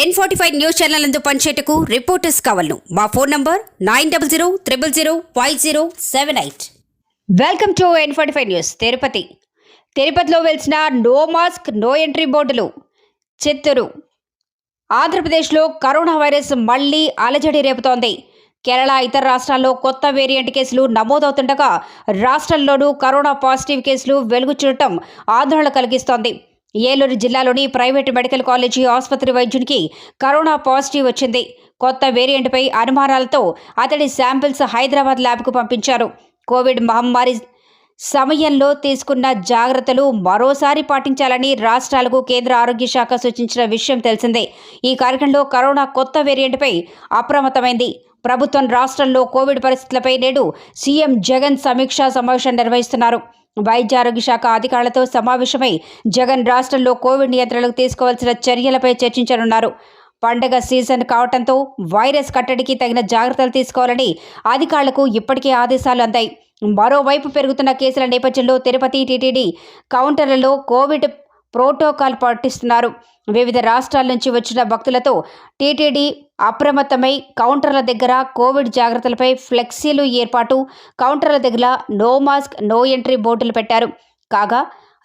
N forty five news channel నందు పనిచేయటకు reporters కావాలను. మా phone number nine double zero triple zero five zero seven eight welcome to N forty five news Tirupati తిరుపతిలో వెలిసిన no mask no entry బోర్డులు చిత్తూరు ఆంధ్రప్రదేశ్లో corona virus మళ్ళీ అలజడి రేపుతోంది. కేరళ ఇతర రాష్ట్రాల్లో కొత్త వేరియంట్ కేసులు నమోదవుతుండగా రాష్ట్రంలోనూ కరోనా పాజిటివ్ కేసులు వెలుగు చూడటం ఆందోళన కలిగిస్తోంది. ఏలూరు జిల్లాలోని ప్రైవేటు మెడికల్ కాలేజీ ఆసుపత్రి వైద్యునికి కరోనా పాజిటివ్ వచ్చింది. కొత్త వేరియంట్పై అనుమానాలతో అతడి శాంపిల్స్ హైదరాబాద్ ల్యాబ్కు పంపించారు. కోవిడ్ మహమ్మారి సమయంలో తీసుకున్న జాగ్రత్తలు మరోసారి పాటించాలని రాష్ట్రాలకు కేంద్ర ఆరోగ్య శాఖ సూచించిన విషయం తెలిసిందే. ఈ కార్యక్రమంలో కరోనా కొత్త వేరియంట్పై అప్రమత్తమైంది. ప్రభుత్వం రాష్ట్రంలో కోవిడ్ పరిస్థితులపై నేడు సీఎం జగన్ సమీక్షా సమావేశం నిర్వహిస్తున్నారు. వైద్య ఆరోగ్య శాఖ అధికారులతో సమావేశమై జగన్ రాష్ట్రంలో కోవిడ్ నియంత్రణకు తీసుకోవాల్సిన చర్యలపై చర్చించనున్నారు. పండగ సీజన్ కావడంతో వైరస్ కట్టడికి తగిన జాగ్రత్తలు తీసుకోవాలని అధికారులకు ఇప్పటికే ఆదేశాలు అందాయి. మరోవైపు పెరుగుతున్న కేసుల నేపథ్యంలో తిరుపతి టీటీడీ కౌంటర్లలో కోవిడ్ ప్రోటోకాల్ పాటిస్తున్నారు. వివిధ రాష్ట్రాల నుంచి వచ్చిన భక్తులతో టీటీడీ అప్రమత్తమై కౌంటర్ల దగ్గర కోవిడ్ జాగ్రత్తలపై ఫ్లెక్సీలు ఏర్పాటు కౌంటర్ల దగ్గర నో మాస్క్ నో ఎంట్రీ బోర్డులు పెట్టారు. కాగా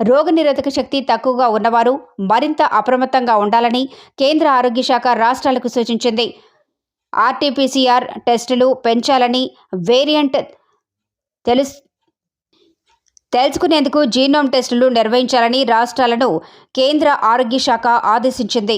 రోగనిరోధక శక్తి తక్కువగా ఉన్నవారు మరింత అప్రమత్తంగా ఉండాలని కేంద్ర ఆరోగ్య శాఖ రాష్ట్రాలకు సూచించింది. ఆర్టీపీసీఆర్ టెస్టులు పెంచాలని వేరియంట్ తెలుసు తెలుసుకునేందుకు జీనోమ్ టెస్టులు నిర్వహించాలని రాష్ట్రాలను కేంద్ర ఆరోగ్య శాఖ ఆదేశించింది.